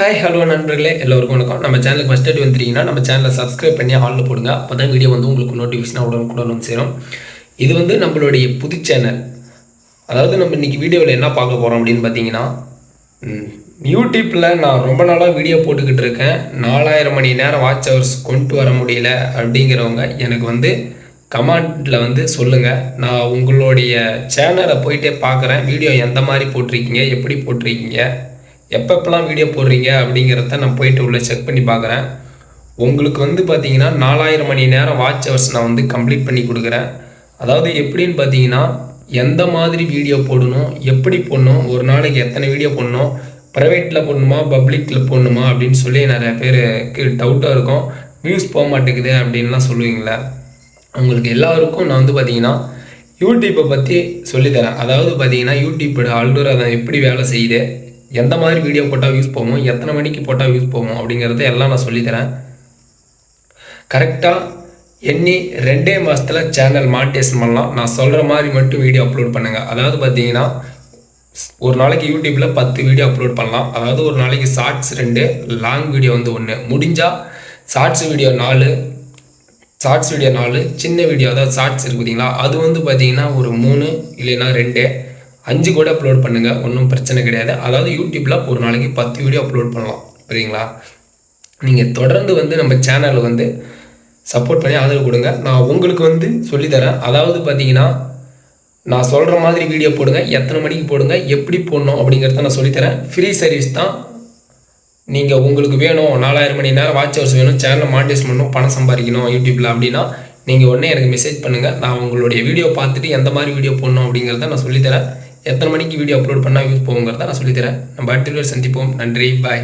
Hi hello நண்பர்களே எல்லோருக்கும் வணக்கம். நம்ம சேனலுக்கு ஃபஸ்ட் டேட் வந்துட்டீங்கன்னா நம்ம சேனலை சப்ஸ்கிரைப் பண்ணி ஹாலில் போடுங்க. அப்போ தான் வீடியோ வந்து உங்களுக்கு நோட்டிஃபிகேஷன் உடனுக்குடன் வந்து சேரும். இது வந்து நம்மளுடைய புது சேனல் அதாவது நம்ம இன்றைக்கி வீடியோவில் என்ன பார்க்க போகிறோம் அப்படின்னு பார்த்தீங்கன்னா யூடியூப்பில் நான் ரொம்ப நாளாக வீடியோ போட்டுக்கிட்டு இருக்கேன். நாலாயிரம் மணி நேரம் வாட்ச் ஹவர்ஸ் கொண்டு வர முடியல அப்படிங்கிறவங்க எனக்கு வந்து கமெண்டில் வந்து சொல்லுங்கள் நான் உங்களுடைய சேனலை போயிட்டே பார்க்குறேன். வீடியோ எந்த மாதிரி போட்டிருக்கீங்க? எப்படி போட்டிருக்கீங்க? எப்பப்பெல்லாம் வீடியோ போடுறீங்க அப்படிங்கிறத நான் போயிட்டு உள்ளே செக் பண்ணி பார்க்குறேன். உங்களுக்கு வந்து பார்த்தீங்கன்னா நாலாயிரம் மணி நேரம் வாட்ச் ஹவர்ஸ் நான் வந்து கம்ப்ளீட் பண்ணி கொடுக்குறேன். அதாவது எப்படின்னு பார்த்தீங்கன்னா எந்த மாதிரி வீடியோ போடணும் எப்படி போடணும் ஒரு நாளைக்கு எத்தனை வீடியோ போடணும் ப்ரைவேட்டில் போடணுமா பப்ளிக்கில் போடணுமா அப்படின்னு சொல்லி நிறைய பேருக்கு டவுட்டாக இருக்கும். வியூஸ் போக மாட்டேங்குது அப்படின்லாம் சொல்லுவீங்களே. உங்களுக்கு எல்லாருக்கும் நான் வந்து பார்த்தீங்கன்னா யூடியூப்பை பற்றி சொல்லித்தரேன். அதாவது பார்த்தீங்கன்னா யூடியூப்போட அதை எப்படி வேலை செய்யுது எந்த மாதிரி வீடியோ போட்டால் வியூஸ் போகும் எத்தனை மணிக்கு போட்டால் வியூஸ் போகும் அப்படிங்கிறத எல்லாம் நான் சொல்லித்தரேன். கரெக்டாக எண்ணி ரெண்டே மாதத்தில் சேனல் மானிட்டேஷன் பண்ணலாம். நான் சொல்கிற மாதிரி மட்டும் வீடியோ அப்லோட் பண்ணுங்கள் அதாவது பார்த்தீங்கன்னா ஒரு நாளைக்கு யூடியூப்பில் பத்து வீடியோ அப்லோட் பண்ணலாம். அதாவது ஒரு நாளைக்கு ஷார்ட்ஸ் ரெண்டு லாங் வீடியோ வந்து ஒன்று முடிஞ்சால் ஷார்ட்ஸ் வீடியோ நாலு ஷார்ட்ஸ் வீடியோ நாலு சின்ன வீடியோ அதாவது ஷார்ட்ஸ் இருக்கு பார்த்தீங்களா அது வந்து பார்த்தீங்கன்னா ஒரு மூணு இல்லைன்னா ரெண்டு. அஞ்சு கூட அப்லோட் பண்ணுங்கள் ஒன்றும் பிரச்சனை கிடையாது. அதாவது யூடியூப்பில் ஒரு நாளைக்கு பத்து வீடியோ அப்லோட் பண்ணலாம். சரிங்களா நீங்கள் தொடர்ந்து வந்து நம்ம சேனலில் வந்து சப்போர்ட் பண்ணி ஆதரவு கொடுங்க. நான் உங்களுக்கு வந்து சொல்லித்தரேன். அதாவது பார்த்தீங்கன்னா நான் சொல்கிற மாதிரி வீடியோ போடுங்க. எத்தனை மணிக்கு போடுங்க? எப்படி போடணும் அப்படிங்கிறத நான் சொல்லித்தரேன். ஃப்ரீ சர்வீஸ் தான். நீங்கள் உங்களுக்கு வேணும் நாலாயிரம் மணி நேரம் வாட்ச் ஹவர்ஸ் வேணும் சேனலை மானிட்டைஸ் பண்ணணும் பணம் சம்பாதிக்கணும் யூடியூப்பில் அப்படின்னா நீங்கள் உடனே எனக்கு மெசேஜ் பண்ணுங்கள் நான் உங்களுடைய வீடியோ பார்த்துட்டு எந்த மாதிரி வீடியோ போடணும் அப்படிங்கிறத நான் சொல்லித்தரேன். எத்தனை மணிக்கு வீடியோ அப்லோட் பண்ணால் யூஸ் போகுங்கிறத நான் சொல்லித்தரேன். நம்ம அடுத்த வீடியோ சந்திப்போம். நன்றி. பாய்